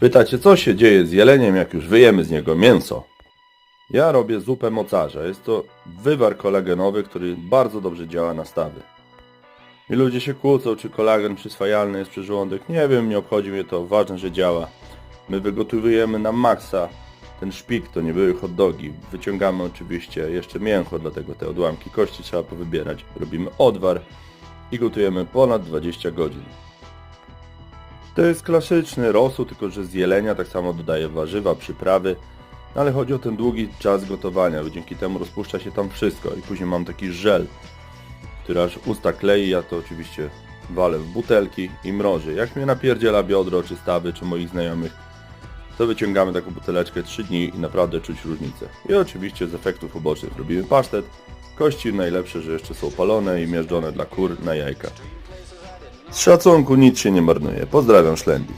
Pytacie, co się dzieje z jeleniem, jak już wyjemy z niego mięso? Ja robię zupę mocarza. Jest to wywar kolagenowy, który bardzo dobrze działa na stawy. I ludzie się kłócą, czy kolagen przyswajalny jest przez żołądek. Nie wiem, nie obchodzi mnie to. Ważne, że działa. My wygotowujemy na maksa ten szpik, to nie były hot dogi. Wyciągamy oczywiście jeszcze mięcho, dlatego te odłamki kości trzeba powybierać. Robimy odwar i gotujemy ponad 20 godzin. To jest klasyczny rosół, tylko że z jelenia tak samo dodaję warzywa, przyprawy, no ale chodzi o ten długi czas gotowania, bo dzięki temu rozpuszcza się tam wszystko i później mam taki żel, który aż usta klei, ja to oczywiście walę w butelki i mrożę. Jak mnie napierdziela biodro, czy stawy, czy moich znajomych, to wyciągamy taką buteleczkę 3 dni i naprawdę czuć różnicę. I oczywiście z efektów ubocznych robimy pasztet, kości najlepsze, że jeszcze są palone i miażdżone dla kur na jajka. Z szacunku nic się nie marnuje. Pozdrawiam Szlendi.